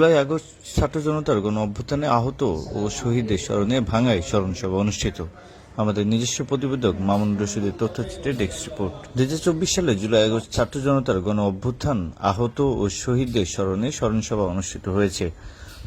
July August ছাত্র জনতার গণ অভ্যুত্থানে আহত ও শহীদদের স্মরণে ভাঙায় স্মরণসভা অনুষ্ঠিত। আমাদের নিজস্ব প্রতিবেদক মামুন রশিদের তথ্যচিত্রে ডেস্ক রিপোর্ট। দু হাজার চব্বিশ সালে জুলাই আগস্ট ছাত্র জনতার গণ অভ্যুত্থান আহত ও শহীদদের স্মরণে স্মরণসভা অনুষ্ঠিত হয়েছে।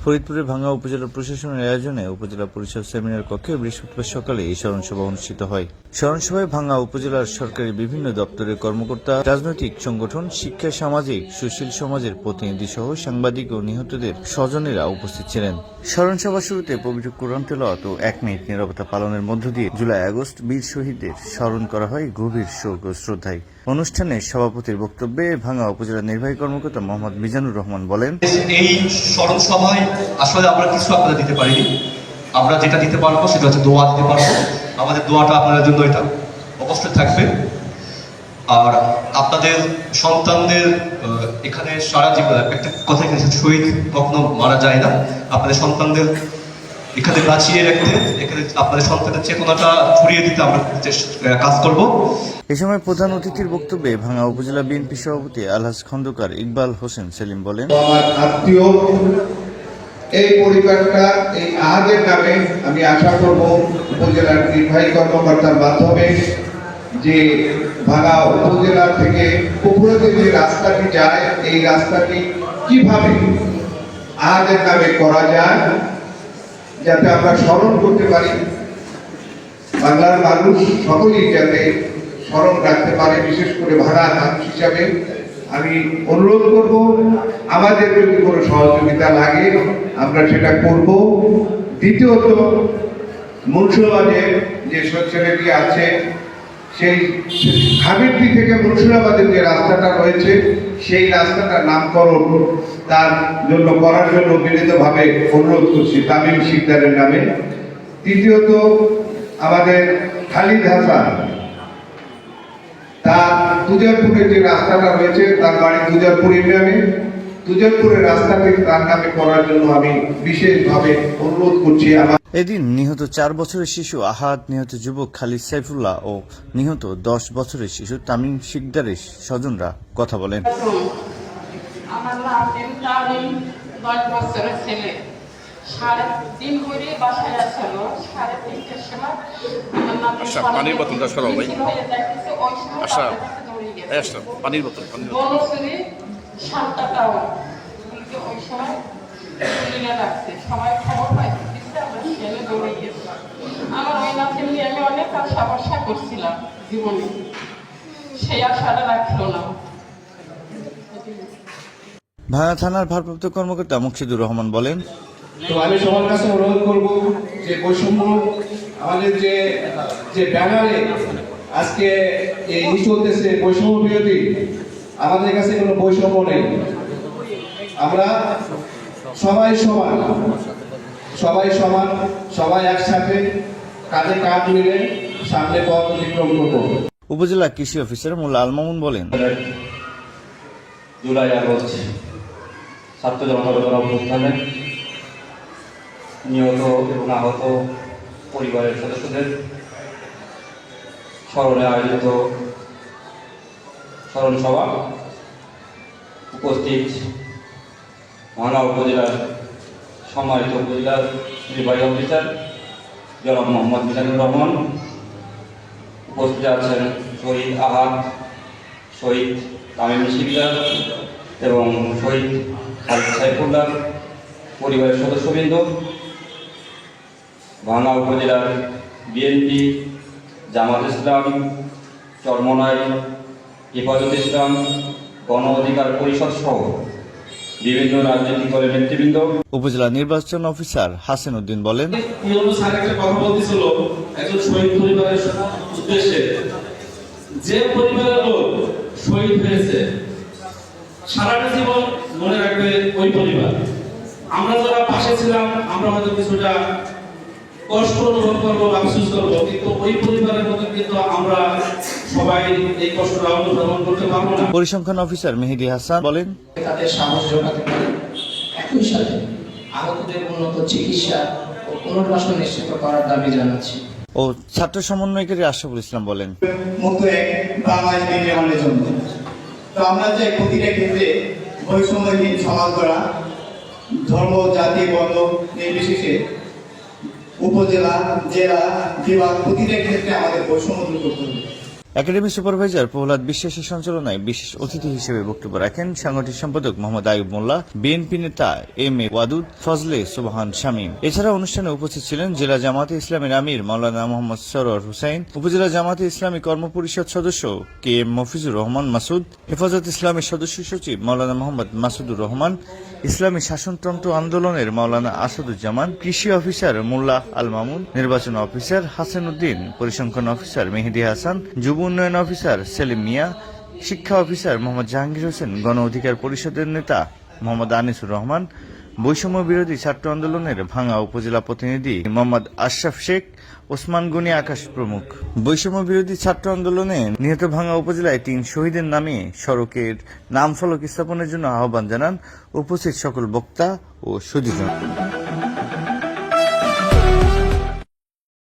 ফরিদপুরের ভাঙ্গা উপজেলা প্রশাসনের আয়োজনে উপজেলা পরিষদ সেমিনার কক্ষে বৃহস্পতিবার সকালে এই স্মরণ সভা অনুষ্ঠিত হয়। স্মরণ সভায় ভাঙ্গা উপজেলার সরকারি বিভিন্ন দপ্তরের কর্মকর্তা, রাজনৈতিক সংগঠন, শিক্ষা, সামাজিক, সুশীল সমাজের প্রতিনিধি সহ সাংবাদিক ও নিহতদের স্বজনেরা উপস্থিত ছিলেন। স্মরণ সভা শুরুতে পবিত্র কোরআন তেলাওয়াত ও এক মিনিট নিরবতা পালনের মধ্য দিয়ে জুলাই আগস্ট বীর শহীদদের স্মরণ করা হয় গভীর শোক ও শ্রদ্ধায়। অনুষ্ঠানে সভাপতির বক্তব্যে ভাঙ্গা উপজেলা নির্বাহী কর্মকর্তা মোহাম্মদ মিজানুর রহমান বলেন, এই স্মরণ সভায় আসলে আমরা কিছু আপনারা দিতে পারিনি। আমরা যেটা দিতে পারব সেটা হচ্ছে দোয়া দিতে পারব। আমাদের দোয়াটা আপনাদের জন্য এটা অবশ্যই থাকবে। আর আপনাদের সন্তানদের এখানে সারা জীবন, একটা কথা এখানে শহীদ কখনো মারা যায় না। আপনাদের সন্তানদের এখানে বাঁচিয়ে রাখতে এখানে আপনাদের সন্তানের চেতনাটা ছড়িয়ে দিতে আমরা চেষ্টা- কাজ করব। এ সময় প্রধান অতিথির বক্তব্যে ভাঙ্গা উপজেলা বিএনপি সভাপতি আলহাজ খন্দকার ইকবাল হোসেন সেলিম বলেন আমার আত্মীয় এই পরিবারটা এই আহাদের নামে আমি আশা করব উপজেলার নির্বাহী কর্মকর্তার মাধ্যমে যে ভাঙা উপজেলা থেকে পুকুরতে যে রাস্তাটি যায় এই রাস্তাটি কীভাবে আহাদের নামে করা যায় যাতে আমরা স্মরণ করতে পারি। বাংলার মানুষ সকলেই যাতে স্মরণ রাখতে পারে, বিশেষ করে ভাড়া মানুষ হিসাবে। আমি অনুরোধ করব, আমাদের যদি কোনো সহযোগিতা লাগে, আমরা সেটা করব। দ্বিতীয়ত মুন্সিপাবাদের যে ছেলেটি আছে সেই হাবিবটি থেকে মুর্শিদাবাদের যে রাস্তাটা রয়েছে, সেই রাস্তাটার নামকরণ তার জন্য, করার জন্য বিনীতভাবে অনুরোধ করছি তামিম শিকদারের নামে। তৃতীয়ত, আমাদের খালিদ হাসান, তার তুজারপুরের যে রাস্তাটা রয়েছে, তার বাড়ি তুজারপুরের নামে তুজারপুরের রাস্তাটি তার নামে করার জন্য আমি বিশেষভাবে অনুরোধ করছি আমার এদিন নিহত চার বছরের শিশু আহাদ নিহত যুবক খালিদ সাইফুল্লাহ ও নিহত দশ বছরের শিশু তামিম শিকদারের স্বজনরা কথা বলেন আমার নাতিন তামিম দশ বছরের ছেলে সাড়ে তিন করে বাসায় আসছিল সাড়ে তিনটের সময় আচ্ছা, পানির বোতলটা সরাও ভাই। আচ্ছা। পানির বোতল পানির বোতল সাতটা কিন্তু ওই সময় রাখছে। সবাই খবর পাইছে দিচ্ছে, আমরা সেখানে দৌড়ে গেছি আমার ওই নাতিন নিয়ে আমি অনেক আশা করছিলাম জীবনে। সেই আশাটা রাখল না। ভাঙা থানার ভারপ্রাপ্ত কর্মকর্তা মুর্শিদুর রহমান বলেন তো আমি সবার কাছে অনুরোধ করব যে বৈষম্য আমাদের যে যে ব্যানারে আজকে এই ই চলতেছে বৈষম্য বিরোধী আমাদের কাছে কোনো বৈষম্য নেই। আমরা সবাই সমান। সবাই সমান সবাই একসাথে কাঁধে কাঁধ মিলে সামনে পথ অতিক্রম করব। উপজেলা কৃষি অফিসার মোল্লা আল মামুন বলেন জুলাই আগস্ট ছাত্র জনতা অভ্যুত্থানে নিহত এবং আহত পরিবারের সদস্যদের স্মরণে আয়োজিত স্মরণ সভা উপস্থিত ভাঙা উপজেলার সম্মানিত উপজেলার নির্বাহী অফিসার জনাব মোহাম্মদ মিজানুর রহমান। উপস্থিত আছেন শহীদ আহাদ, শহীদ তামিম শিকদার এবং শহীদ খালিদ সাইফুল্লাহ পরিবারের সদস্যবৃন্দ। ভাঙা উপজেলার বিএনপি জামাত ইসলাম, চরমনাই হেফাজত ইসলাম গণ অধিকার পরিষদ সহ বিভিন্ন রাজনৈতিক দলের নেতৃবৃন্দ। উপজেলা নির্বাচন অফিসার হাসিন উদ্দিন বলেন একটা কথা বলতেছিল একজন শহীদ পরিবারের উদ্দেশ্যে। যে পরিবারের লোক শহীদ হয়েছে সারাটা জীবন মনে রাখবে ওই পরিবার। আমরা যারা পাশে ছিলাম আমরা হয়তো কিছুটা কষ্ট অনুভব করব আফসোস করব কিন্তু ওই পরিবারের মতো কিন্তু আমরা সবাই এই কষ্টটা অনুধাবন করতে পারব না। পরিসংখ্যান অফিসার মেহেদি হাসান বলেন তাদের সাহস যোগাতে পারে। একই সাথে আহতদের উন্নত চিকিৎসা ও পুনর্বাসন নিশ্চিত করার দাবি জানাচ্ছি। ও ছাত্র সমন্বয়কারী আশরাফুল ইসলাম বলেন মতো এক বাংলাদেশ নির্মাণের জন্য। তো আমরা চাই প্রতিটা ক্ষেত্রে বৈষম্যহীন সমাজ করা ধর্ম জাতি বর্ণ নির্বিশেষে উপজেলা জেলা বিভাগ প্রতিটা ক্ষেত্রে আমাদের বৈষম্য দূর করতে হবে। একাডেমি সুপারভাইজার প্রহ্লাদ বিশ্বাসের সঞ্চালনায় বিশেষ অতিথি হিসেবে বক্তব্য রাখেন সাংগঠনিক সম্পাদক মোহাম্মদ আয়ুব মোল্লা, বিএনপি নেতা এম এ ওয়াদুদ, ফজলে সুবহান শামীম। এছাড়া অনুষ্ঠানে উপস্থিত ছিলেন জেলা জামাতে ইসলামের আমির মাওলানা মোহাম্মদ সরোয়ার হুসাইন, উপজেলা জামাতে ইসলামী কর্মপরিষদ সদস্য কে এম মফিজুর রহমান মাসুদ, হেফাজত ইসলামের সদস্য সচিব মাওলানা মোহাম্মদ মাসুদুর রহমান, ইসলামী শাসনতন্ত্র আন্দোলনের মাওলানা আসাদুজ্জামান, কৃষি অফিসার মোল্লা আল মামুন, নির্বাচন অফিসার হাসান উদ্দিন পরিসংখ্যান অফিসার মেহেদি হাসান, যুব উন্নয়ন অফিসার সেলিম মিয়া, শিক্ষা অফিসার মোহাম্মদ জাহাঙ্গীর হোসেন, গণ অধিকার পরিষদের নেতা মোহাম্মদ আনিসুর রহমান, বৈষম্য বিরোধী ছাত্র আন্দোলনের ভাঙ্গা উপজেলা প্রতিনিধি মোহাম্মদ আশরাফ শেখ, ওসমান গনি আকাশ প্রমুখ। বৈষম্য বিরোধী ছাত্র আন্দোলনে নিহত ভাঙ্গা উপজেলায় তিন শহীদের নামে সড়কের নাম ফলক স্থাপনের জন্য আহ্বান জানান উপস্থিত সকল বক্তা ও সুদীজন